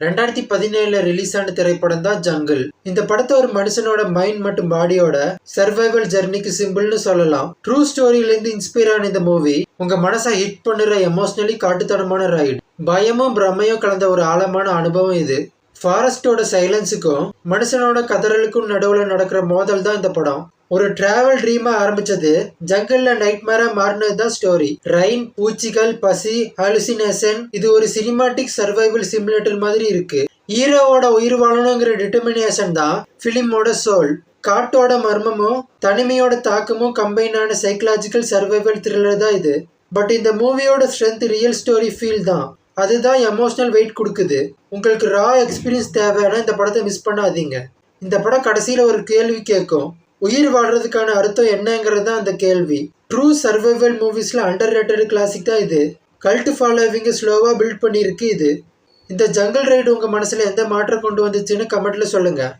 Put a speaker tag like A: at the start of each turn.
A: ரெண்டாயிரத்தி பதினேழுல ரிலீஸ் ஆன திரைப்படம் தான் ஜங்கிள் இந்த படத்தை ஒரு மனுஷனோட மைண்ட் மற்றும் பாடியோட சர்வைவல் ஜெர்னிக்கு சிம்பிள்னு சொல்லலாம். ட்ரூ ஸ்டோரியில இருந்து ஆன இந்த மூவி உங்க மனசை ஹிட் பண்ணுற எமோஷனலி காட்டுத்தனமான ரைடு பயமும் பிரமையும் கலந்த ஒரு ஆழமான அனுபவம் இது. ஃபாரஸ்டோட சைலன்ஸுக்கும் மனுஷனோட கதறலுக்கும் நடுவில் நடக்கிற மோதல் தான் இந்த படம். ஒரு டிராவல் ட்ரீமா ஆரம்பிச்சது ஜங்கிளில் நைட் மாறினது தான் ஸ்டோரி ரைன் பூச்சிகள் பசி அலுசினேஷன் இது ஒரு சினிமாட்டிக் சர்வைவல் சிமுலேட்டர் மாதிரி இருக்கு. ஹீரோவோட உயிர் வாழணுங்கிற டிட்டர்மினேஷன் தான் ஃபிலிமோட சோல் காட்டோட மர்மமும் தனிமையோட தாக்கமும் கம்பைனான சைக்கலாஜிக்கல் சர்வைவல் த்ரில்லர் தான் இது. பட் இந்த மூவியோட ஸ்ட்ரென்த் ரியல் ஸ்டோரி ஃபீல் தான். அதுதான் எமோஷ்னல் வெயிட் கொடுக்குது. உங்களுக்கு ரா எக்ஸ்பீரியன்ஸ் தேவைன்னா இந்த படத்தை மிஸ் பண்ணாதீங்க. இந்த படம் கடைசியில் ஒரு கேள்வி கேட்கும். உயிர் வாழ்றதுக்கான அர்த்தம் என்னங்கிறது தான் அந்த கேள்வி. ட்ரூ சர்வைவல் மூவிஸில் அண்டர் ரேட்டட் கிளாசிக் தான் இது. கல்ட் ஃபாலோவிங்கை ஸ்லோவாக பில்ட் பண்ணியிருக்கு இது. இந்த ஜங்கல் ரைடு உங்கள் மனசில் எந்த மாற்றம் கொண்டு வந்துச்சுன்னு கமெண்ட்டில் சொல்லுங்கள்